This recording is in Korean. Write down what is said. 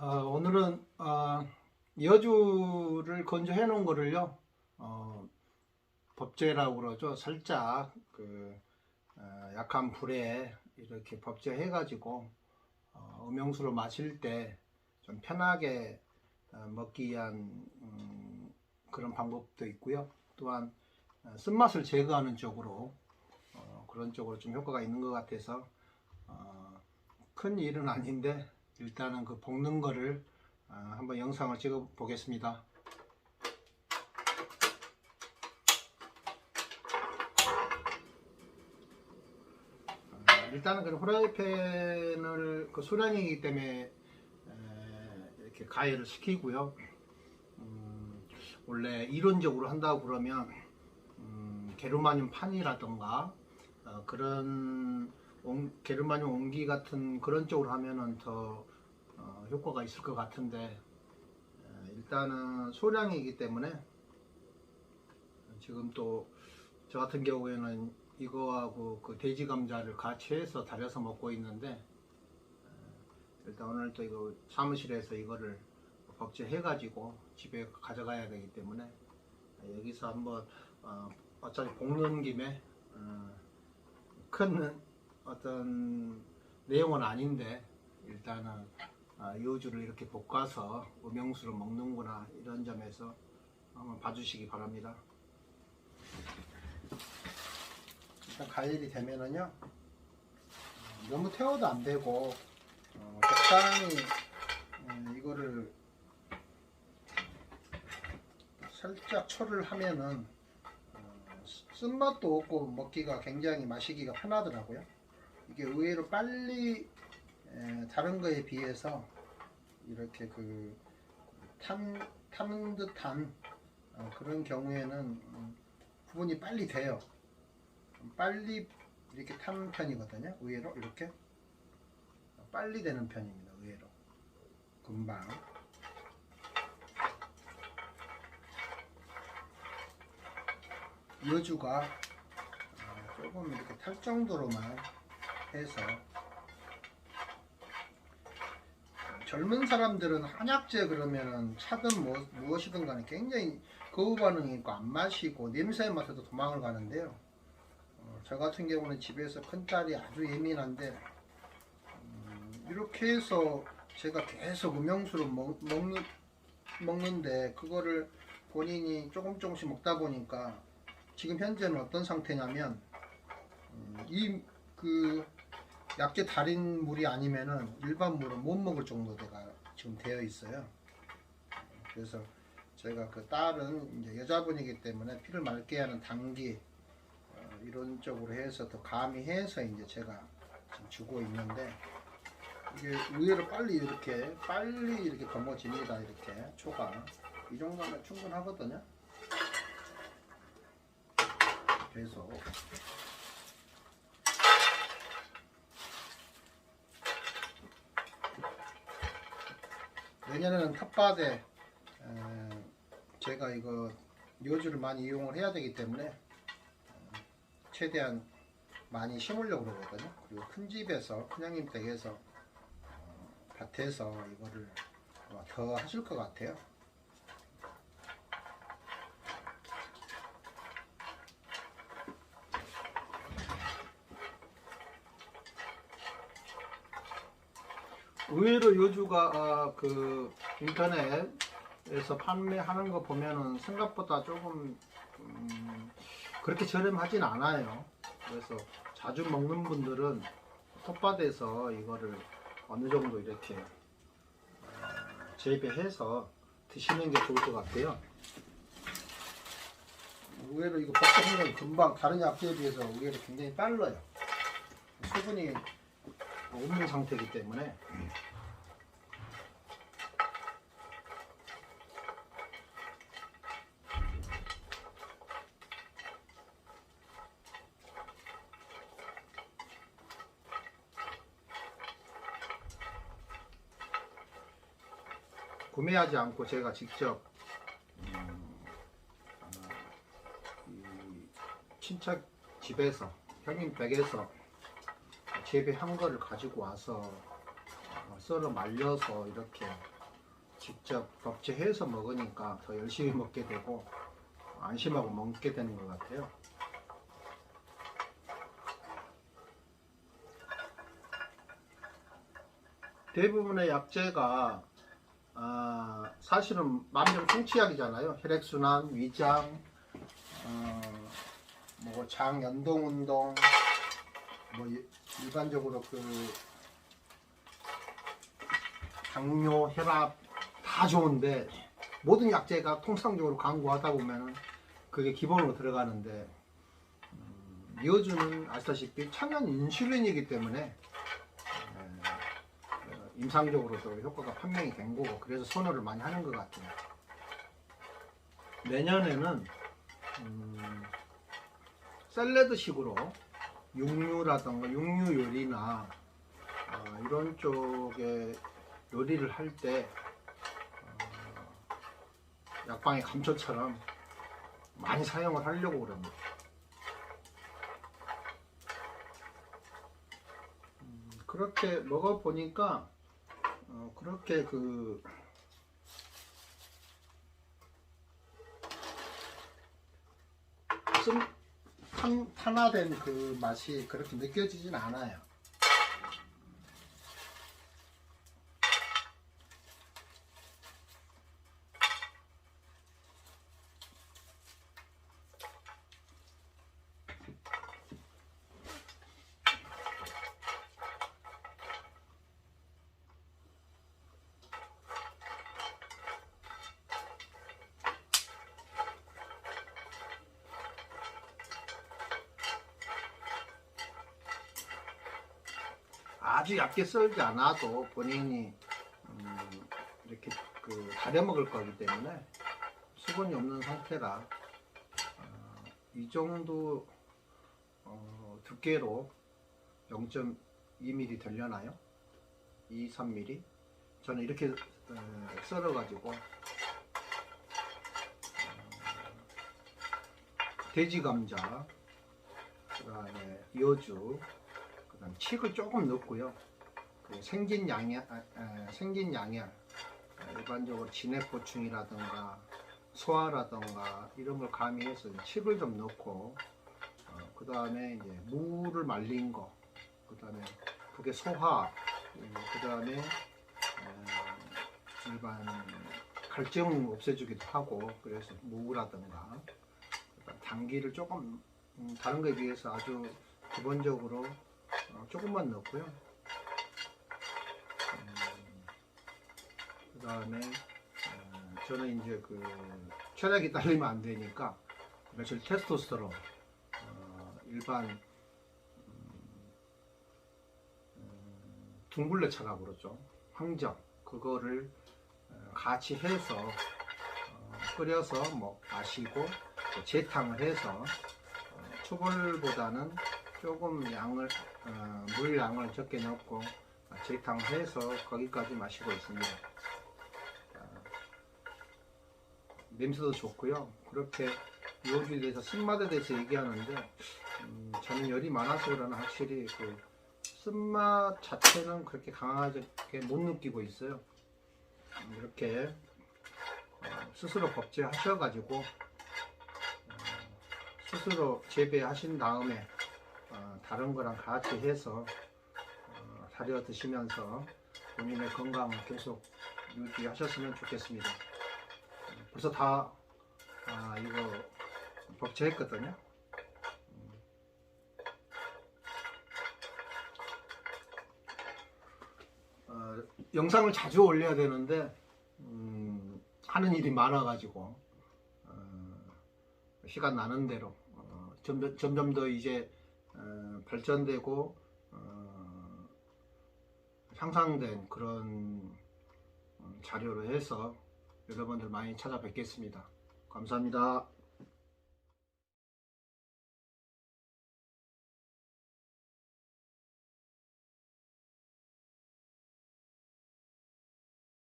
어, 오늘은 어, 여주를 건조해 놓은 거를요 어, 법제라고 그러죠. 살짝 그 어, 약한 불에 이렇게 법제해 가지고 어, 음용수로 마실 때 좀 편하게 어, 먹기 위한 음, 그런 방법도 있고요. 또한 어, 쓴맛을 제거하는 쪽으로 어, 그런 쪽으로 좀 효과가 있는 것 같아서 어, 큰 일은 아닌데 일단은 그 볶는 거를 아, 한번 영상을 찍어 보겠습니다. 아, 일단은 그 후라이팬을 그 소량이기 때문에 에, 이렇게 가열을 시키고요. 음, 원래 이론적으로 한다고 그러면 음, 게르마늄 판이라던가 어, 그런 옹- 게르마늄 옹기 같은 그런 쪽으로 하면은 더 어, 효과가 있을 것 같은데 에, 일단은 소량이기 때문에 지금 또 저 같은 경우에는 이거하고 그 돼지 감자를 같이 해서 달여서 먹고 있는데 에, 일단 오늘 또 이거 사무실에서 이거를 법제해 가지고 집에 가져가야 되기 때문에 여기서 한번 어, 어차피 볶는 김에 어, 큰 어떤 내용은 아닌데 일단은 아, 요주를 이렇게 볶아서 음용수로 먹는구나 이런 점에서 한번 봐주시기 바랍니다. 일단 가열이 되면은요 어, 너무 태워도 안 되고 어, 적당히 음, 이거를 살짝 초를 하면은 어, 쓴맛도 없고 먹기가 굉장히 마시기가 편하더라고요. 이게 의외로 빨리 에, 다른 거에 비해서 이렇게 그 탄, 타는 듯한 어, 그런 경우에는 음, 구분이 빨리 돼요. 좀 빨리 이렇게 타는 편이거든요. 의외로 이렇게 빨리 되는 편입니다. 의외로 금방. 여주가 어, 조금 이렇게 탈 정도로만 해서 젊은 사람들은 한약재 그러면은 차든 뭐, 무엇이든 간에 굉장히 거부 반응이 있고 안 마시고 냄새에 맡아도 도망을 가는데요. 어, 저 같은 경우는 집에서 큰 딸이 아주 예민한데 음, 이렇게 해서 제가 계속 음용수로 먹, 먹는, 먹는데 그거를 본인이 조금 조금씩 먹다 보니까 지금 현재는 어떤 상태냐면 음, 이그 약재 달인 물이 아니면은 일반 물은 못 먹을 정도 가 지금 되어 있어요. 그래서 제가 그 딸은 이제 여자분이기 때문에 피를 맑게 하는 당기 어, 이런 쪽으로 해서 더 가미해서 이제 제가 지금 주고 있는데 이게 의외로 빨리 이렇게 빨리 이렇게 검어집니다. 이렇게 초가 이 정도면 충분하거든요. 계속 내년에는 텃밭에 에, 제가 이거 묘주를 많이 이용을 해야 되기 때문에 어, 최대한 많이 심으려고 그러거든요. 그리고 큰 집에서 큰형님 댁에서 어, 밭에서 이거를 더 하실 것 같아요. 의외로 요주가 아, 그 인터넷에서 판매하는 거 보면은 생각보다 조금 음, 그렇게 저렴하진 않아요. 그래서 자주 먹는 분들은 텃밭에서 이거를 어느 정도 이렇게 어, 재배해서 드시는 게 좋을 것 같아요. 의외로 이거 볶는 건 금방 다른 약재에 비해서 의외로 굉장히 빨라요. 수분이 없는 상태이기 때문에 구매하지 않고 제가 직접 음, 이 친척 집에서 형님 댁에서 재배한 거를 가지고 와서 어, 썰어 말려서 이렇게 직접 법제해서 먹으니까 더 열심히 먹게 되고 안심하고 먹게 되는 것 같아요. 대부분의 약재가 아, 사실은 만병통치약이잖아요. 혈액순환, 위장, 어, 뭐 장 연동 운동, 뭐 일- 일반적으로 그 당뇨, 혈압 다 좋은데 모든 약재가 통상적으로 광고하다 보면은 그게 기본으로 들어가는데 음, 이어주는 아시다시피 천연 인슐린이기 때문에 에, 어, 임상적으로도 효과가 판명이 된 거고 그래서 선호를 많이 하는 것 같아요. 내년에는 음, 샐러드식으로 육류라던가 육류 요리나 어, 이런 쪽에 요리를 할때 어, 약방의 감초처럼 많이 사용을 하려고 그럽니다. 음, 그렇게 먹어보니까 어, 그렇게 그 씀, 탄, 탄화된 그 맛이 그렇게 느껴지진 않아요. 아주 얇게 썰지 않아도 본인이 음, 이렇게 그 다려 먹을 거기 때문에 수분이 없는 상태라 어, 이 정도 어, 두께로 0.2mm 되려나요? 2, 3mm? 저는 이렇게 어, 썰어 가지고 어, 돼지 감자, 그 다음에 여주, 그다음 칡을 조금 넣고요. 그 생긴 양약, 아, 아, 생긴 양약, 아, 일반적으로 진액 보충이라든가 소화라든가 이런 걸 가미해서 칡을 좀 넣고, 어, 그 다음에 이제 무를 말린 거, 그 다음에 그게 소화, 그 다음에 일반 갈증 없애주기도 하고, 그래서 무라든가 당기를 조금 음, 다른 거에 비해서 아주 기본적으로 어, 조금만 넣고요. 그 다음에 어, 저는 이제 그 체력이 딸리면 안 되니까 며칠 테스토스테론 어, 일반 음, 음, 둥글레차라고 그러죠. 황정 그거를 어, 같이 해서 어, 끓여서 뭐 마시고 또 재탕을 해서 어, 초벌보다는 조금 양을 어, 물 양을 적게 넣고 어, 재탕해서 거기까지 마시고 있습니다. 어, 냄새도 좋고요. 그렇게 요주에 대해서 쓴맛에 대해서 얘기하는데 음, 저는 열이 많아서 그러나 확실히 그 쓴맛 자체는 그렇게 강하게 못 느끼고 있어요. 음, 이렇게 어, 스스로 법제하셔가지고 어, 스스로 재배하신 다음에 어, 다른 거랑 같이 해서 어, 사려 드시면서 본인의 건강을 계속 유지하셨으면 좋겠습니다. 어, 벌써 다 아, 이거 법제했거든요. 음. 어, 영상을 자주 올려야 되는데 음, 하는 일이 많아가지고 어, 시간 나는 대로 어, 점점, 점점 더 이제 어, 발전되고 어, 향상된 그런 음, 자료로 해서 여러분들 많이 찾아뵙겠습니다. 감사합니다.